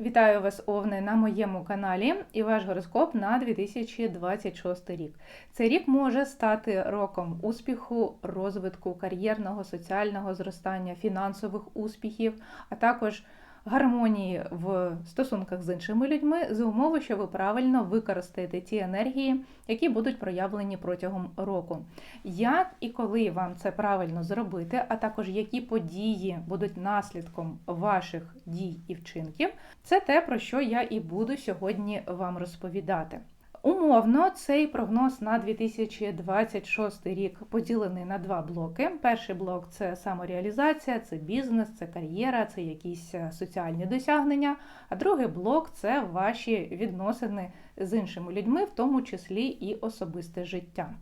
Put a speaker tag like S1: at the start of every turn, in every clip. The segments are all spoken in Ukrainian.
S1: Вітаю вас, Овни, на моєму каналі і ваш гороскоп на 2026 рік. Цей рік може стати роком успіху, розвитку, кар'єрного, соціального зростання, фінансових успіхів, а також гармонії в стосунках з іншими людьми за умови, що ви правильно використаєте ті енергії, які будуть проявлені протягом року. Як і коли вам це правильно зробити, а також які події будуть наслідком ваших дій і вчинків, це те, про що я і буду сьогодні вам розповідати. Умовно, цей прогноз на 2026 рік поділений на два блоки. Перший блок це самореалізація, це бізнес, це кар'єра, це якісь е, соціальні досягнення. А другий блок це ваші відносини з іншими людьми, в тому числі і особисте життя.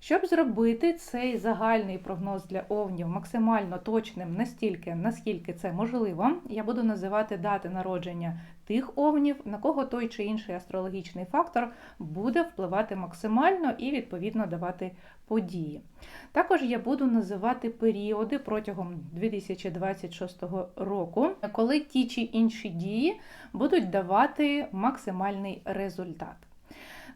S1: Щоб зробити цей загальний прогноз для овнів максимально точним настільки, наскільки це можливо, я буду називати дати народження тих овнів, на кого той чи інший астрологічний фактор буде впливати максимально і відповідно давати події. Також я буду називати періоди протягом 2026 року, коли ті чи інші дії будуть давати максимальний результат.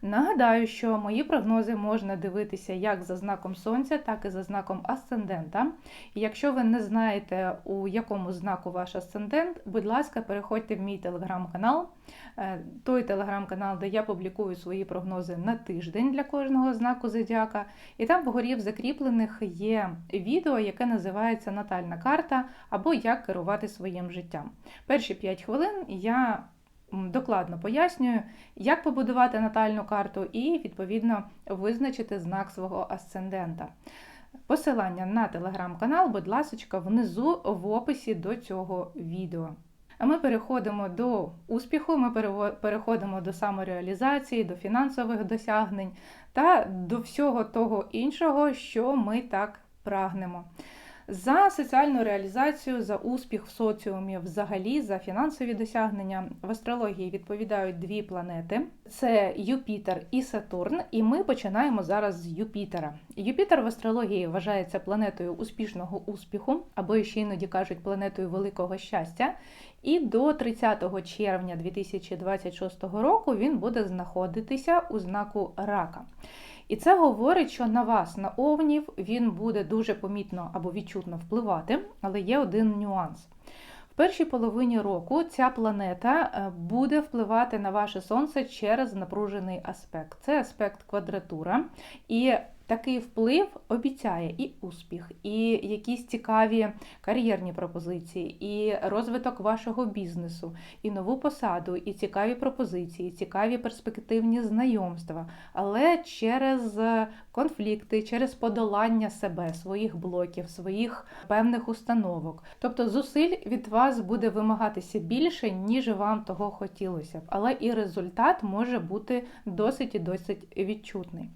S1: Нагадаю, що мої прогнози можна дивитися як за знаком сонця, так і за знаком асцендента. І якщо ви не знаєте, у якому знаку ваш асцендент, будь ласка, переходьте в мій телеграм-канал, е, той телеграм-канал, де я публікую свої прогнози на тиждень для кожного знаку зодіака. І там вгорі в закріплених є відео, яке називається Натальна карта або Як керувати своїм життям. Перші 5 хвилин я докладно пояснюю, як побудувати натальну карту і, відповідно, визначити знак свого асцендента. Посилання на телеграм-канал, будь ласка, внизу в описі до цього відео. А ми переходимо до успіху, ми переходимо до самореалізації, до фінансових досягнень та до всього того іншого, що ми так прагнемо. За соціальну реалізацію, за успіх в соціумі, взагалі, за фінансові досягнення в астрології відповідають дві планети: це Юпітер і Сатурн. І ми починаємо зараз з Юпітера. Юпітер в астрології вважається планетою успішного успіху, або ще іноді кажуть планетою великого щастя. І до 30 червня 2026 року він буде знаходитися у знаку рака. І це говорить, що на вас, на овнів, він буде дуже помітно або відчутно впливати, але є один нюанс. В першій половині року ця планета е, буде впливати на ваше сонце через напружений аспект. Це аспект квадратура. І Такий вплив обіцяє і успіх, і якісь цікаві кар'єрні пропозиції, і розвиток вашого бізнесу, і нову посаду, і цікаві пропозиції, цікаві перспективні знайомства, але через конфлікти, через подолання себе, своїх блоків, своїх певних установок. Тобто зусиль від вас буде вимагатися більше, ніж вам того хотілося б, але і результат може бути досить і досить відчутний.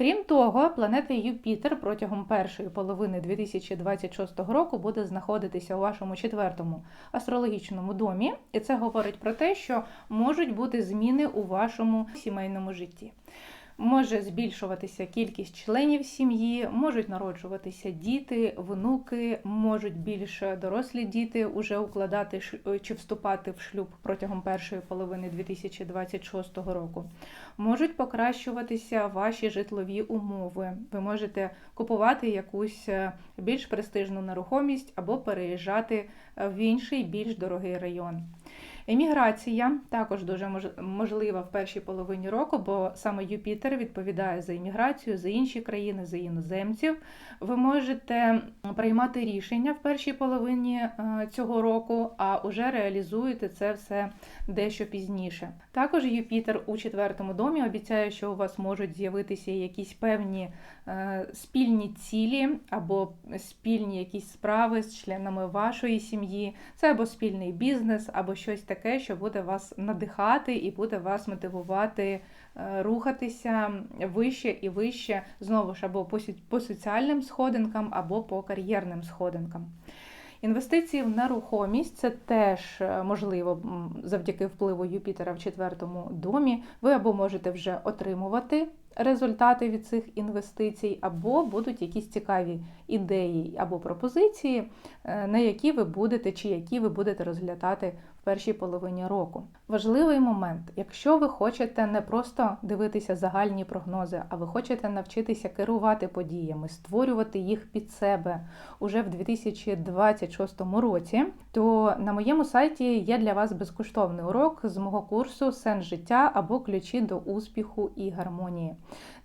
S1: Крім того, планета Юпітер протягом першої половини 2026 року буде знаходитися у вашому четвертому астрологічному домі, і це говорить про те, що можуть бути зміни у вашому сімейному житті. Може збільшуватися кількість членів сім'ї, можуть народжуватися діти, внуки, можуть більше дорослі діти уже укладати чи вступати в шлюб протягом першої половини 2026 року. Можуть покращуватися ваші житлові умови. Ви можете купувати якусь е, більш престижну нерухомість або переїжджати в інший більш дорогий район. Еміграція також дуже можлива в першій половині року, бо саме Юпітер відповідає за імміграцію, за інші країни, за іноземців. Ви можете приймати рішення в першій половині е, цього року, а вже реалізуєте це все дещо пізніше. Також Юпітер у четвертому домі обіцяє, що у вас можуть з'явитися якісь певні спільні цілі або спільні якісь справи з членами вашої сім'ї, це або спільний бізнес, або щось таке, що буде вас надихати і буде вас мотивувати е, рухатися вище і вище, знову ж або по соціальним сходинкам, або по кар'єрним сходинкам. Інвестиції в нерухомість це теж е, можливо завдяки впливу Юпітера в четвертому домі. Ви або можете вже отримувати результати від цих інвестицій, або будуть якісь цікаві ідеї або пропозиції, е, на які ви будете чи які ви будете розглядати в першій половині року. Важливий момент, якщо ви хочете не просто дивитися загальні прогнози, а ви хочете навчитися керувати подіями, створювати їх під себе уже в 2026 році, то на моєму сайті є для вас безкоштовний урок з мого курсу Сенс життя або ключі до успіху і гармонії.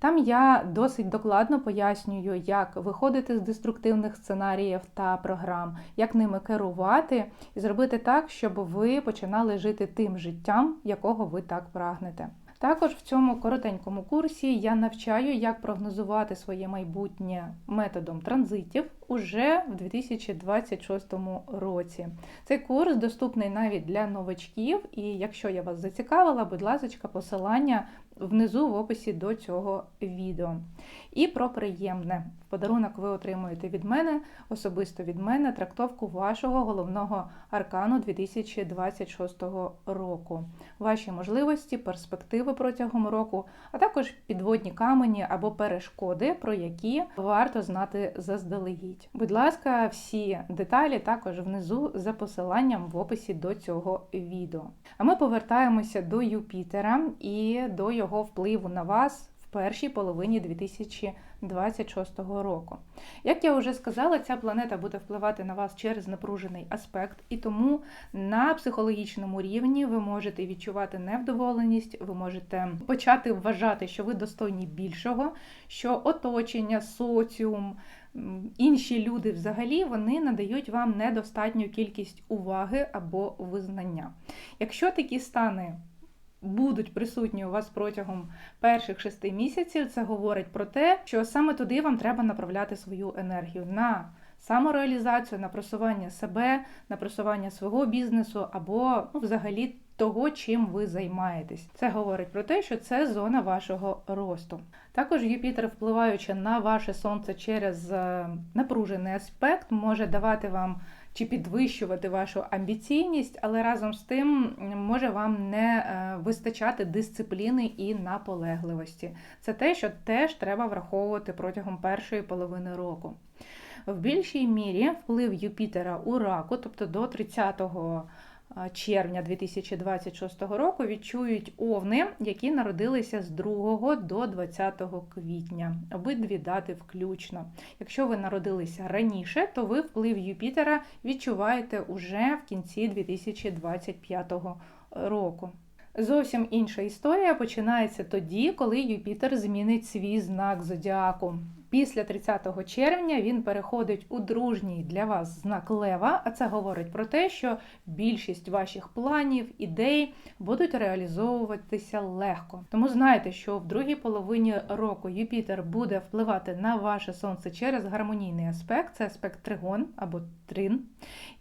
S1: Там я досить докладно пояснюю, як виходити з деструктивних сценаріїв та програм, як ними керувати і зробити так, щоб ви починали жити тим життям, якого ви так прагнете. Також в цьому коротенькому курсі я навчаю, як прогнозувати своє майбутнє методом транзитів уже в 2026 році. Цей курс доступний навіть для новачків, і якщо я вас зацікавила, будь ласка, посилання внизу в описі до цього відео. І про приємне. Подарунок ви отримуєте від мене, особисто від мене, трактовку вашого головного аркану 2026 року, ваші можливості, перспективи протягом року, а також підводні камені або перешкоди, про які варто знати заздалегідь. Будь ласка, всі деталі також внизу за посиланням в описі до цього відео. А ми повертаємося до Юпітера і до його впливу на вас в першій половині 2026 року. Як я вже сказала, ця планета буде впливати на вас через напружений аспект, і тому на психологічному рівні ви можете відчувати невдоволеність, ви можете почати вважати, що ви достойні більшого, що оточення, соціум. Інші люди взагалі вони надають вам недостатню кількість уваги або визнання. Якщо такі стани будуть присутні у вас протягом перших шести місяців, це говорить про те, що саме туди вам треба направляти свою енергію на самореалізацію, на просування себе, на просування свого бізнесу або ну, взагалі того, чим ви займаєтесь. Це говорить про те, що це зона вашого росту. Також Юпітер, впливаючи на ваше сонце через е, напружений аспект, може давати вам чи підвищувати вашу амбіційність, але разом з тим може вам не е, вистачати дисципліни і наполегливості. Це те, що теж треба враховувати протягом першої половини року. В більшій мірі вплив Юпітера у раку, тобто до 30 червня 2026 року відчують овни, які народилися з 2 до 20 квітня. Обидві дати включно. Якщо ви народилися раніше, то ви вплив Юпітера відчуваєте уже в кінці 2025 року. Зовсім інша історія починається тоді, коли Юпітер змінить свій знак зодіаку. Після 30 червня він переходить у дружній для вас знак Лева, а це говорить про те, що більшість ваших планів, ідей будуть реалізовуватися легко. Тому знайте, що в другій половині року Юпітер буде впливати на ваше сонце через гармонійний аспект, це аспект тригон або трин.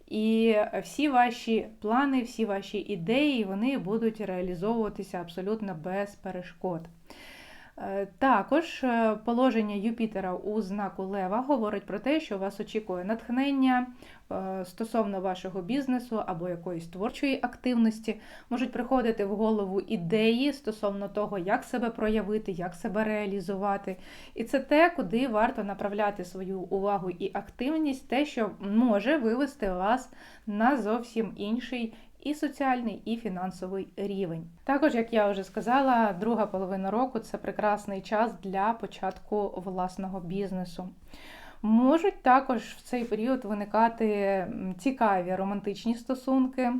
S1: І всі ваші плани, всі ваші ідеї, вони будуть реалізовуватися абсолютно без перешкод. Е, також е, положення Юпітера у знаку Лева говорить про те, що вас очікує натхнення е, стосовно вашого бізнесу або якоїсь творчої активності, можуть приходити в голову ідеї стосовно того, як себе проявити, як себе реалізувати. І це те, куди варто направляти свою увагу і активність, те, що може вивести вас на зовсім інший і соціальний, і фінансовий рівень. Також, як я вже сказала, друга половина року це прекрасний час для початку власного бізнесу. Можуть також в цей період виникати цікаві романтичні стосунки,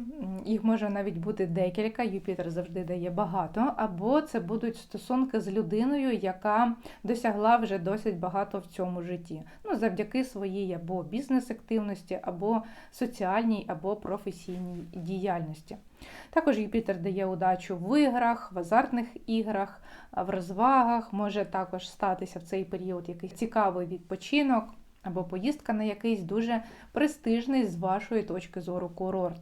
S1: їх може навіть бути декілька, Юпітер завжди дає багато, або це будуть стосунки з людиною, яка досягла вже досить багато в цьому житті. Ну, завдяки своїй або бізнес-активності, або соціальній, або професійній діяльності. Також Юпітер дає удачу в іграх, в азартних іграх, в розвагах. Може також статися в цей період якийсь цікавий відпочинок або поїздка на якийсь дуже престижний з вашої точки зору курорт.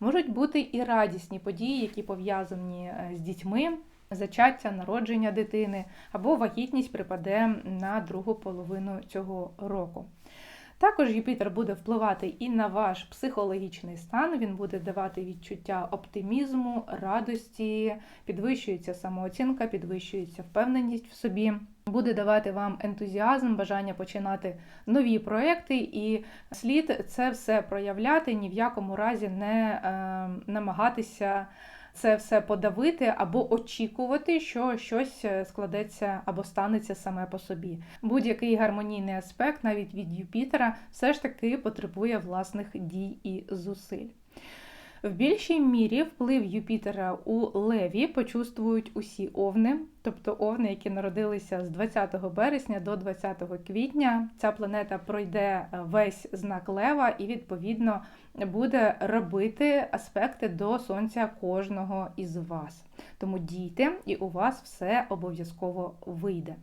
S1: Можуть бути і радісні події, які пов'язані е, з дітьми. Зачаття, народження дитини або вагітність припаде на другу половину цього року. Також Юпітер буде впливати і на ваш психологічний стан, він буде давати відчуття оптимізму, радості, підвищується самооцінка, підвищується впевненість в собі. буде давати вам ентузіазм, бажання починати нові проекти, і слід це все проявляти, ні в якому разі не е, намагатися це все подавити або очікувати, що щось е, складеться або станеться саме по собі. Будь-який гармонійний аспект, навіть від Юпітера, все ж таки потребує власних дій і зусиль. В більшій мірі вплив Юпітера у Леві почувствують усі овни, тобто овни, які народилися з 20 березня до 20 квітня. Ця планета пройде весь знак Лева і, відповідно, буде робити аспекти до сонця кожного із вас. Тому дійте, і у вас все обов'язково вийде.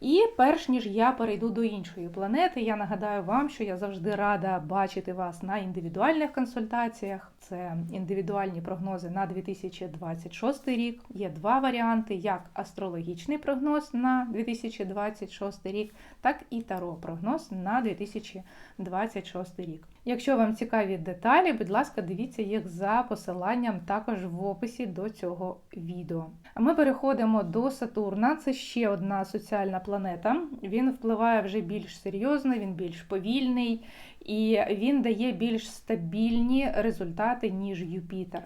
S1: І перш ніж я перейду до іншої планети, я нагадаю вам, що я завжди рада бачити вас на індивідуальних консультаціях. Це індивідуальні прогнози на 2026 рік. Є два варіанти: як астрологічний прогноз на 2026 рік, так і таро прогноз на 2026 рік. Якщо вам цікаві деталі, будь ласка, дивіться їх за посиланням також в описі до цього відео. А ми переходимо до Сатурна. Це ще одна соціальна планета. Він впливає вже більш серйозно, він більш повільний і він дає більш стабільні результати, ніж Юпітер.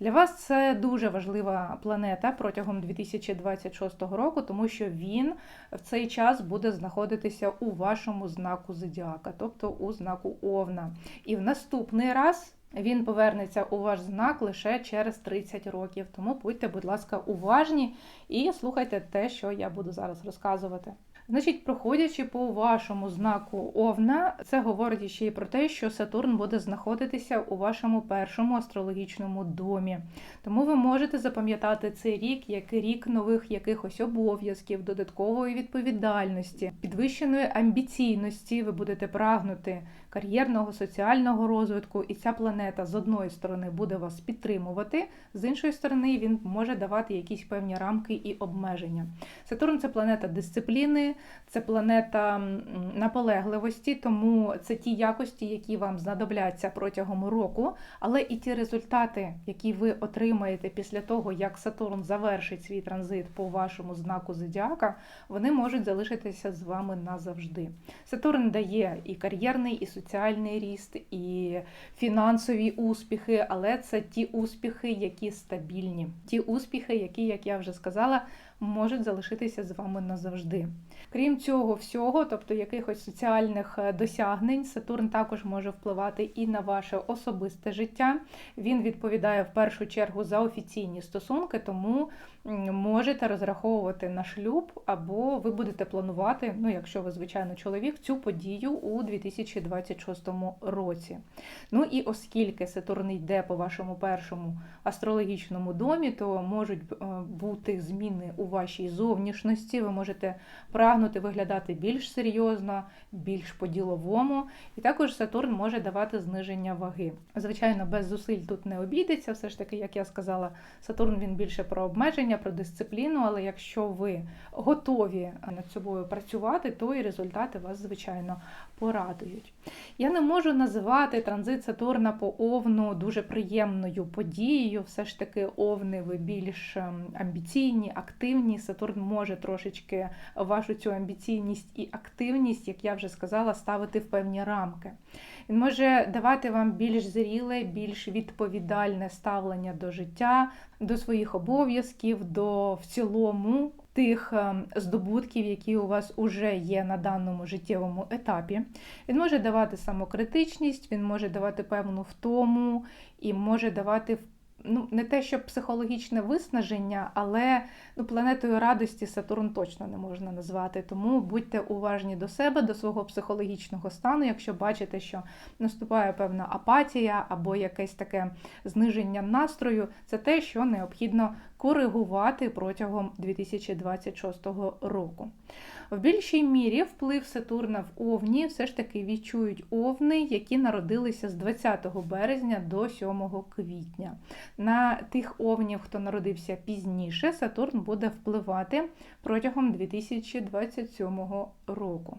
S1: Для вас це дуже важлива планета протягом 2026 року, тому що він в цей час буде знаходитися у вашому знаку зодіака, тобто у знаку Овна. І в наступний раз. Він повернеться у ваш знак лише через 30 років. Тому будьте, будь ласка, уважні і слухайте те, що я буду зараз розказувати. Значить, проходячи по вашому знаку Овна, це говорить ще й про те, що Сатурн буде знаходитися у вашому першому астрологічному домі. Тому ви можете запам'ятати цей рік як рік нових якихось обов'язків, додаткової відповідальності, підвищеної амбіційності. Ви будете прагнути кар'єрного, соціального розвитку, і ця планета з одної сторони буде вас підтримувати, з іншої сторони, він може давати якісь певні рамки і обмеження. Сатурн це планета дисципліни, це планета наполегливості, тому це ті якості, які вам знадобляться протягом року, але і ті результати, які ви отримаєте після того, як Сатурн завершить свій транзит по вашому знаку зодіака, вони можуть залишитися з вами назавжди. Сатурн дає і кар'єрний, і соціальний ріст, і фінансові успіхи, але це ті успіхи, які стабільні, ті успіхи, які, як я вже сказала, можуть залишитися з вами назавжди. Крім цього всього, тобто якихось соціальних е, досягнень, Сатурн також може впливати і на ваше особисте життя. Він відповідає в першу чергу за офіційні стосунки, тому можете розраховувати на шлюб, або ви будете планувати, ну якщо ви, звичайно, чоловік, цю подію у 2026 році. Ну і оскільки Сатурн йде по вашому першому астрологічному домі, то можуть е, бути зміни у вашій зовнішності, ви можете прагнути виглядати більш серйозно, більш по-діловому. І також Сатурн може давати зниження ваги. Звичайно, без зусиль тут не обійдеться, все ж таки, як я сказала, Сатурн він більше про обмеження, про дисципліну, але якщо ви готові над собою працювати, то і результати вас, звичайно, порадують. Я не можу називати транзит Сатурна по Овну дуже приємною подією. Все ж таки, овни ви більш ем, амбіційні, активні. Сатурн може трошечки вашу цю амбіційність і активність, як я вже сказала, ставити в певні рамки. Він може давати вам більш зріле, більш відповідальне ставлення до життя, до своїх обов'язків, до в цілому тих ем, здобутків, які у вас вже є на даному життєвому етапі. Він може давати самокритичність, він може давати певну втому і може давати ну, не те, що психологічне виснаження, але ну, планетою радості Сатурн точно не можна назвати. Тому будьте уважні до себе, до свого психологічного стану, якщо бачите, що наступає певна апатія або якесь таке зниження настрою, це те, що необхідно коригувати протягом 2026 року. В більшій мірі вплив Сатурна в Овні все ж таки відчують овни, які народилися з 20 березня до 7 квітня. На тих овнів, хто народився пізніше, Сатурн буде впливати протягом 2027 року.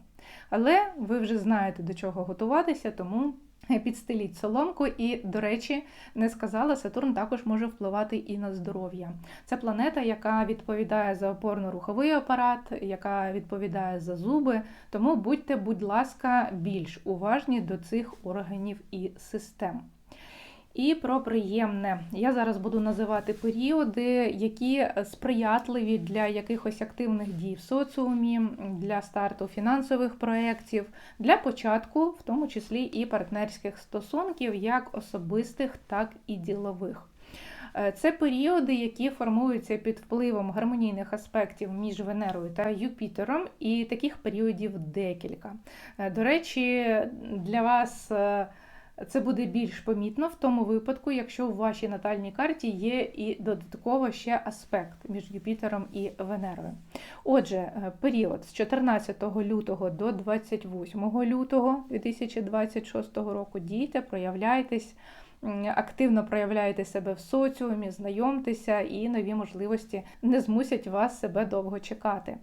S1: Але ви вже знаєте, до чого готуватися, тому Підстеліть соломку, і, до речі, не сказала, Сатурн також може впливати і на здоров'я. Це планета, яка відповідає за опорно-руховий апарат, яка відповідає за зуби. Тому будьте, будь ласка, більш уважні до цих органів і систем. І про приємне. Я зараз буду називати періоди, які сприятливі для якихось активних дій в соціумі, для старту фінансових проєктів, для початку, в тому числі і партнерських стосунків, як особистих, так і ділових. Е, це періоди, які формуються під впливом гармонійних аспектів між Венерою та Юпітером, і таких періодів декілька. Е, до речі, для вас. Це буде більш помітно в тому випадку, якщо в вашій натальній карті є і додатково ще аспект між Юпітером і Венерою. Отже, е, період з 14 лютого до 28 лютого 2026 року дійте, проявляйтесь активно проявляєте себе в соціумі, знайомтеся і нові можливості не змусять вас себе довго чекати.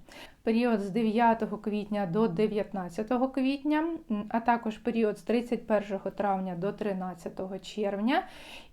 S1: Період з 9 квітня до 19 квітня, а також період з 31 травня до 13 червня,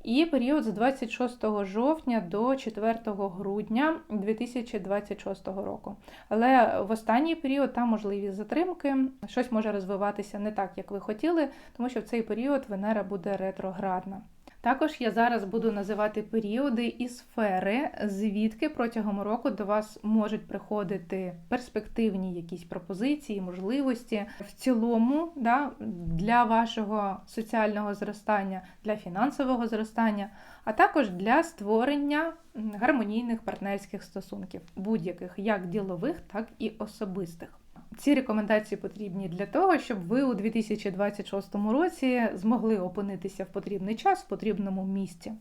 S1: і період з 26 жовтня до 4 грудня 2026 року. Але в останній період там можливі затримки, щось може розвиватися не так, як ви хотіли, тому що в цей період Венера буде ретроградна. Також я зараз буду називати періоди і сфери, звідки протягом року до вас можуть приходити перспективні якісь пропозиції, можливості в цілому да, для вашого соціального зростання, для фінансового зростання, а також для створення гармонійних партнерських стосунків, будь-яких як ділових, так і особистих. Ці рекомендації потрібні для того, щоб ви у 2026 році змогли опинитися в потрібний час в потрібному місці.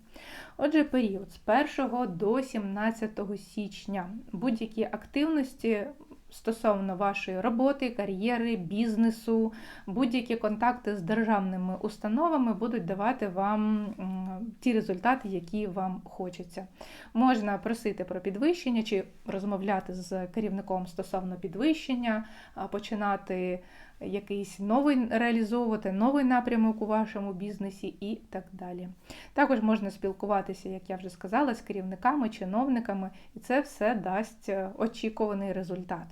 S1: Отже, період з 1 до 17 січня будь-які активності стосовно вашої роботи, кар'єри, бізнесу, будь-які контакти з державними установами будуть давати вам ті результати, які вам хочеться. Можна просити про підвищення чи розмовляти з керівником стосовно підвищення, починати якийсь новий реалізовувати, новий напрямок у вашому бізнесі і так далі. Також можна спілкуватися, як я вже сказала, з керівниками, чиновниками, і це все дасть е, очікуваний результат.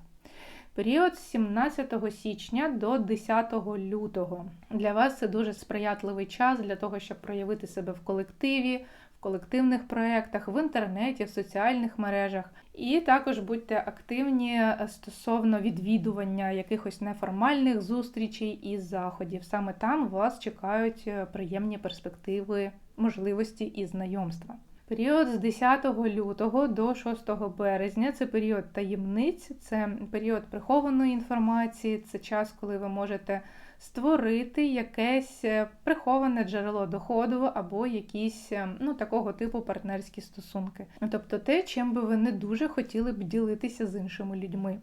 S1: Період з 17 січня до 10 лютого. Для вас це дуже сприятливий час для того, щоб проявити себе в колективі, в колективних проєктах, в інтернеті, в соціальних мережах. І також будьте активні стосовно відвідування якихось неформальних зустрічей і заходів. Саме там вас чекають е, приємні перспективи, можливості і знайомства. Період з 10 лютого до 6 березня це період таємниць, це період прихованої інформації, це час, коли ви можете створити якесь е, приховане джерело доходу або якісь е, ну, такого типу партнерські стосунки. Тобто те, чим би ви не дуже хотіли б ділитися з іншими людьми.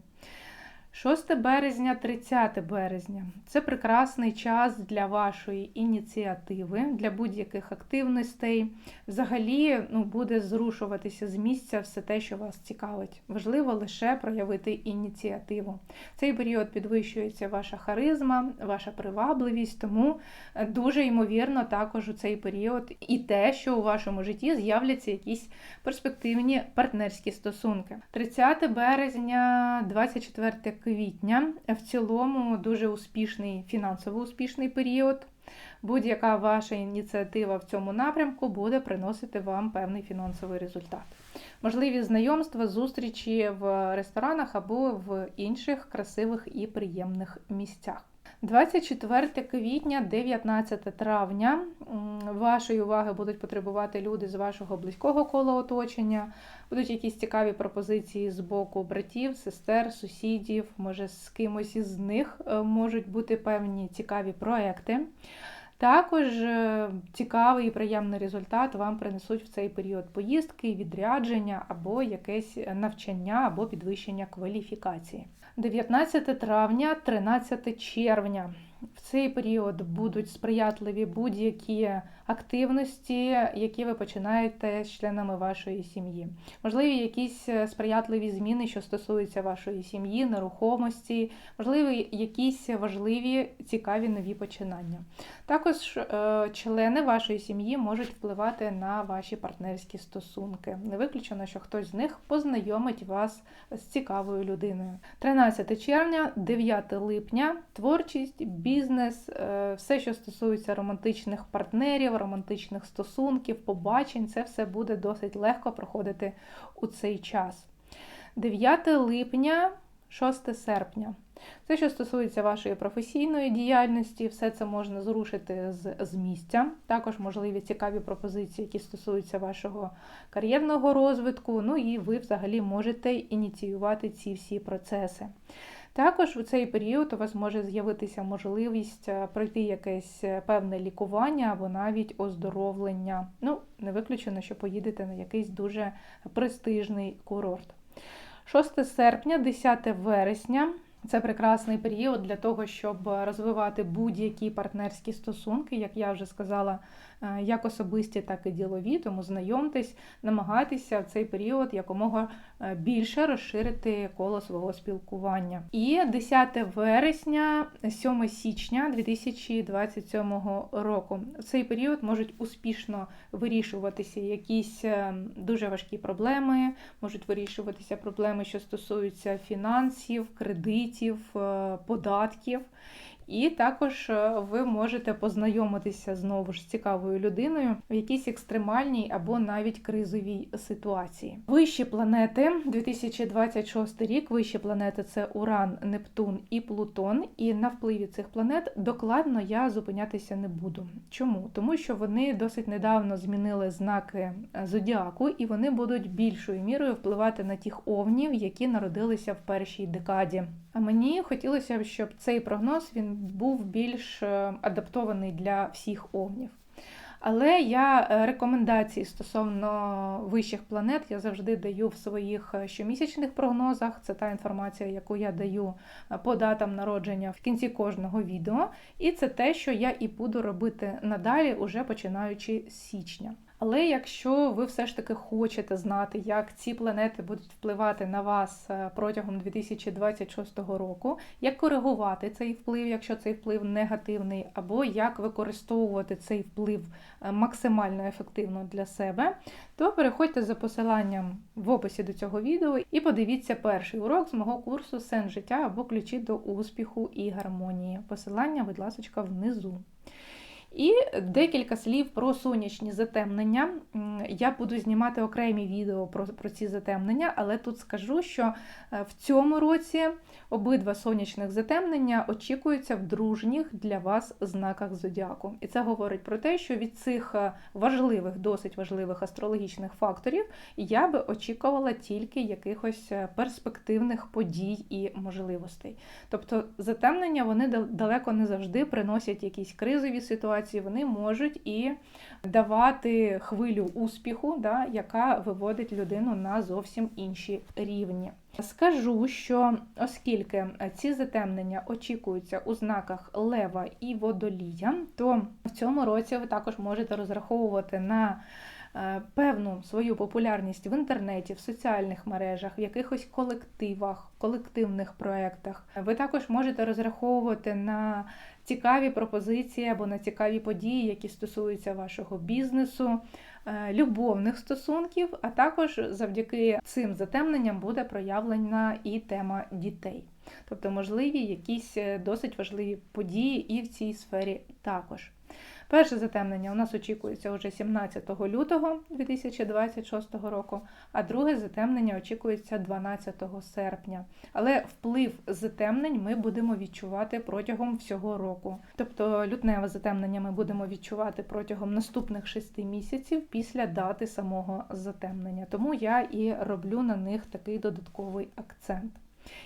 S1: 6 березня, 30 березня це прекрасний час для вашої ініціативи, для будь-яких активностей. Взагалі ну, буде зрушуватися з місця все те, що вас цікавить. Важливо лише проявити ініціативу. Цей період підвищується ваша харизма, ваша привабливість, тому дуже ймовірно також у цей період і те, що у вашому житті з'являться якісь перспективні партнерські стосунки. 30 березня, 24 квітня. В цілому дуже успішний, фінансово успішний період. Будь-яка ваша ініціатива в цьому напрямку буде приносити вам певний фінансовий результат. Можливі знайомства, зустрічі в ресторанах або в інших красивих і приємних місцях. 24 квітня, 19 травня вашої уваги будуть потребувати люди з вашого близького кола оточення, будуть якісь цікаві пропозиції з боку братів, сестер, сусідів, може з кимось із них е, можуть бути певні цікаві проекти. Також е, цікавий і приємний результат вам принесуть в цей період поїздки, відрядження або якесь навчання або підвищення кваліфікації. 19 травня, 13 червня. в цей період будуть сприятливі будь-які активності, які ви починаєте з членами вашої сім'ї. Можливі якісь е, сприятливі зміни, що стосуються вашої сім'ї, нерухомості, можливі якісь важливі цікаві нові починання. Також е, члени вашої сім'ї можуть впливати на ваші партнерські стосунки. Не виключено, що хтось з них познайомить вас з цікавою людиною. 13 червня, 9 липня, творчість, бізнес, е, все, що стосується романтичних партнерів, романтичних стосунків, побачень, це все буде досить легко проходити у цей час. 9 липня, 6 серпня. Все, що стосується вашої професійної діяльності, все це можна зрушити з, з місця. Також можливі цікаві пропозиції, які стосуються вашого кар'єрного розвитку. Ну і ви взагалі можете ініціювати ці всі процеси. Також у цей період у вас може з'явитися можливість е, пройти якесь е, певне лікування або навіть оздоровлення. Ну, не виключено, що поїдете на якийсь дуже престижний курорт. 6 серпня, 10 вересня. Це прекрасний період для того, щоб розвивати будь-які партнерські стосунки, як я вже сказала, е, як особисті, так і ділові. Тому знайомтесь, намагайтеся в цей період якомога е, більше розширити коло свого спілкування. І 10 вересня, 7 січня 2027 року. В цей період можуть успішно вирішуватися якісь е, дуже важкі проблеми, можуть вирішуватися проблеми, що стосуються фінансів, кредитів е, податків. І також е, ви можете познайомитися знову ж з цікавою людиною в якійсь екстремальній або навіть кризовій ситуації. Вищі планети 2026 рік. Вищі планети це Уран, Нептун і Плутон. І на впливі цих планет докладно я зупинятися не буду. Чому? Тому що вони досить недавно змінили знаки е, зодіаку, і вони будуть більшою мірою впливати на тих овнів, які народилися в першій декаді. А мені хотілося б, щоб цей прогноз він був більш е, адаптований для всіх овнів. Але я е, рекомендації стосовно вищих планет я завжди даю в своїх е, щомісячних прогнозах. Це та інформація, яку я даю по датам народження в кінці кожного відео. І це те, що я і буду робити надалі, уже починаючи з січня. Але якщо ви все ж таки хочете знати, як ці планети будуть впливати на вас е, протягом 2026 року, як коригувати цей вплив, якщо цей вплив негативний, або як використовувати цей вплив е, максимально ефективно для себе, то переходьте за посиланням в описі до цього відео і подивіться перший урок з мого курсу Сен життя або ключі до успіху і гармонії. Посилання, будь ласка, внизу. І декілька слів про сонячні затемнення. Я буду знімати окремі відео про про ці затемнення, але тут скажу, що е, в цьому році обидва сонячних затемнення очікуються в дружніх для вас знаках зодіаку. І це говорить про те, що від цих е, важливих, досить важливих астрологічних факторів я би очікувала тільки якихось е, перспективних подій і можливостей. Тобто затемнення вони далеко не завжди приносять якісь кризові ситуації ситуації вони можуть і давати хвилю успіху, да, яка виводить людину на зовсім інші рівні. Скажу, що оскільки ці затемнення очікуються у знаках лева і водолія, то в цьому році ви також можете розраховувати на Е, певну свою популярність в інтернеті, в соціальних мережах, в якихось колективах, колективних проєктах. Ви також можете розраховувати на цікаві пропозиції або на цікаві події, які стосуються вашого бізнесу, е, любовних стосунків, а також завдяки цим затемненням буде проявлена і тема дітей. Тобто можливі якісь е, досить важливі події і в цій сфері також. Перше затемнення у нас очікується вже 17 лютого 2026 року, а друге затемнення очікується 12 серпня. Але вплив затемнень ми будемо відчувати протягом всього року. Тобто лютневе затемнення ми будемо відчувати протягом наступних 6 місяців після дати самого затемнення. Тому я і роблю на них такий додатковий акцент.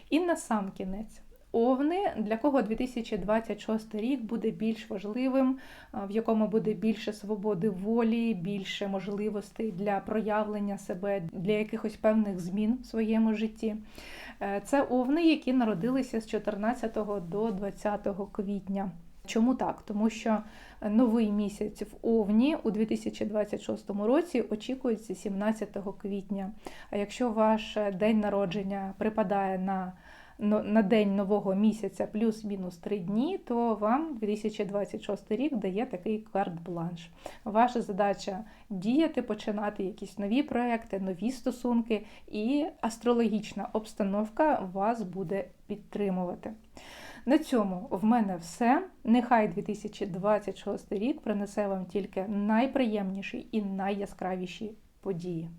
S1: І на сам кінець. Овни, для кого 2026 рік буде більш важливим, в якому буде більше свободи волі, більше можливостей для проявлення себе, для якихось певних змін в своєму житті. Е, це овни, які народилися з 14 до 20 квітня. Чому так? Тому що новий місяць в Овні у 2026 році очікується 17 квітня. А якщо ваш день народження припадає на на день нового місяця плюс-мінус 3 дні, то вам 2026 рік дає такий карт-бланш. Ваша задача діяти, починати якісь нові проекти, нові стосунки, і астрологічна обстановка вас буде підтримувати. На цьому в мене все. Нехай 2026 рік принесе вам тільки найприємніші і найяскравіші події.